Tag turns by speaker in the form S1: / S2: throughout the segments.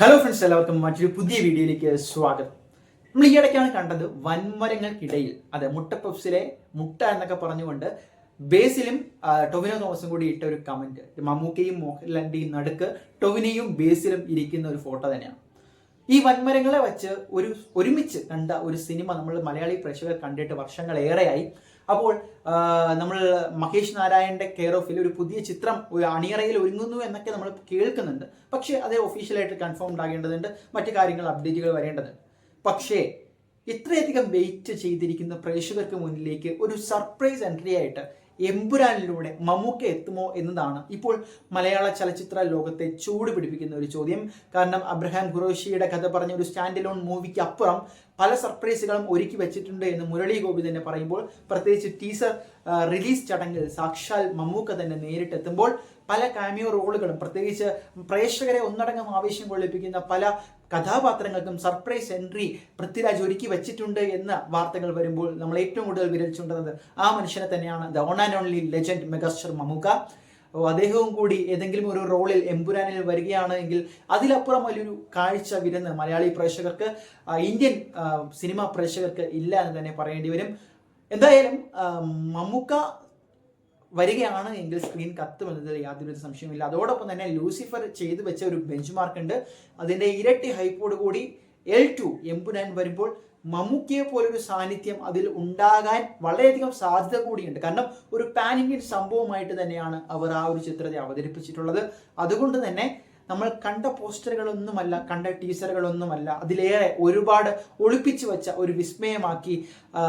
S1: Hello friends എല്ലാവർക്കും മറ്റൊരു പുതിയ വീഡിയോയിലേക്ക് സ്വാഗതം. നമ്മൾ ഈ ഇടയ്ക്കാണ് കണ്ടത് വൻമരങ്ങൾക്കിടയിൽ അതെ മുട്ട പപ്സിലെ മുട്ട എന്നൊക്കെ പറഞ്ഞുകൊണ്ട് ബേസിലും ടൊവിനോ തോമസും കൂടി ഇട്ട ഒരു കമന്റ് മമ്മൂക്കയും മോഹൻലാലിന്റെയും നടുക്ക് ടൊവിനയും ബേസിലും ഇരിക്കുന്ന ഒരു ഫോട്ടോ തന്നെയാണ്. ഈ വൻമരങ്ങളെ വെച്ച് ഒരു ഒരുമിച്ച് കണ്ട ഒരു സിനിമ നമ്മൾ മലയാളി പ്രേക്ഷകർ കണ്ടിട്ട് വർഷങ്ങളേറെയായി. അപ്പോൾ നമ്മൾ മഹേഷ് നാരായണന്റെ കെയർ ഓഫിൽ ഒരു പുതിയ ചിത്രം അണിയറയിൽ ഒരുങ്ങുന്നു എന്നൊക്കെ നമ്മൾ കേൾക്കുന്നുണ്ട്. പക്ഷേ അത് ഒഫീഷ്യലായിട്ട് കൺഫേംഡ് ആകേണ്ടതുണ്ട്. മറ്റു കാര്യങ്ങൾ അപ്ഡേറ്റുകൾ വരേണ്ടതുണ്ട്. പക്ഷേ ഇത്രയധികം വെയിറ്റ് ചെയ്തിരിക്കുന്ന പ്രേക്ഷകർക്ക് മുന്നിലേക്ക് ഒരു സർപ്രൈസ് എൻട്രി ആയിട്ട് എമ്പുരാനിലൂടെ മമ്മൂക്ക എത്തുമോ എന്നതാണ് ഇപ്പോൾ മലയാള ചലച്ചിത്ര ലോകത്തെ ചൂട് പിടിപ്പിക്കുന്ന ഒരു ചോദ്യം. കാരണം അബ്രഹാം ഖുറോഷിയുടെ കഥ പറഞ്ഞ ഒരു സ്റ്റാൻഡ് ലോൺ മൂവിക്ക് അപ്പുറം പല സർപ്രൈസുകളും ഒരുക്കി വെച്ചിട്ടുണ്ട് എന്ന് മുരളി ഗോപി തന്നെ പറയുമ്പോൾ പ്രത്യേകിച്ച് ടീസർ റിലീസ് ചടങ്ങിൽ സാക്ഷാൽ മമ്മൂക്ക തന്നെ നേരിട്ടെത്തുമ്പോൾ പല കാമിയോ റോളുകളും പ്രത്യേകിച്ച് പ്രേക്ഷകരെ ഒന്നടങ്കം ആവേശം കൊള്ളിപ്പിക്കുന്ന പല കഥാപാത്രങ്ങൾക്കും സർപ്രൈസ് എൻട്രി പൃഥ്വിരാജ് ഒരുക്കി വെച്ചിട്ടുണ്ട് എന്ന വാർത്തകൾ വരുമ്പോൾ നമ്മൾ ഏറ്റവും കൂടുതൽ വിരൽ ആ മനുഷ്യനെ തന്നെയാണ്. The one and only legend megastar Mammukka അദ്ദേഹവും കൂടി ഏതെങ്കിലും ഒരു റോളിൽ എംപുരാനിൽ വരികയാണ് എങ്കിൽ അതിലപ്പുറം വലിയൊരു കാഴ്ച വിരുന്ന് മലയാളി പ്രേക്ഷകർക്ക് ഇന്ത്യൻ സിനിമ പ്രേക്ഷകർക്ക് ഇല്ല എന്ന് തന്നെ പറയേണ്ടി വരും. എന്തായാലും മമ്മൂക്ക വരികയാണ് എങ്കിൽ സ്ക്രീൻ കത്തുമെന്നതിൽ യാതൊരു സംശയമില്ല അതോടൊപ്പം തന്നെ ലൂസിഫർ ചെയ്തു വെച്ച ഒരു ബെഞ്ച് മാർക്ക് ഉണ്ട്. അതിന്റെ ഇരട്ടി ഹൈപ്പോട് കൂടി എൽ ടു എമ്പുരാൻ വരുമ്പോൾ മമ്മൂക്കിയെ പോലൊരു സാന്നിധ്യം അതിൽ ഉണ്ടാകാൻ വളരെയധികം സാധ്യത കൂടിയുണ്ട്. കാരണം ഒരു പാൻ ഇന്ത്യൻ സംഭവമായിട്ട് തന്നെയാണ് അവർ ആ ഒരു ചിത്രത്തെ അവതരിപ്പിച്ചിട്ടുള്ളത്. അതുകൊണ്ട് തന്നെ നമ്മൾ കണ്ട പോസ്റ്ററുകളൊന്നുമല്ല കണ്ട ടീച്ചറുകളൊന്നുമല്ല അതിലേറെ ഒരുപാട് ഒളിപ്പിച്ചു വെച്ച ഒരു വിസ്മയമാക്കി ആ,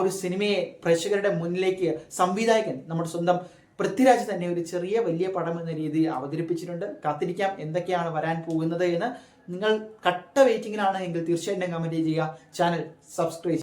S1: ഒരു സിനിമയെ പ്രേക്ഷകരുടെ മുന്നിലേക്ക് സംവിധായകൻ നമ്മുടെ സ്വന്തം പൃഥ്വിരാജ് തന്നെ ഒരു ചെറിയ വലിയ പടം എന്ന രീതിയിൽ അവതരിപ്പിച്ചിട്ടുണ്ട്. കാത്തിരിക്കാം എന്തൊക്കെയാണ് വരാൻ പോകുന്നത് എന്ന്. നിങ്ങൾ കട്ട വെയിറ്റിംഗിലാണ് എങ്കിൽ തീർച്ചയായിട്ടും കമന്റ് ചെയ്യുക. Channel subscribe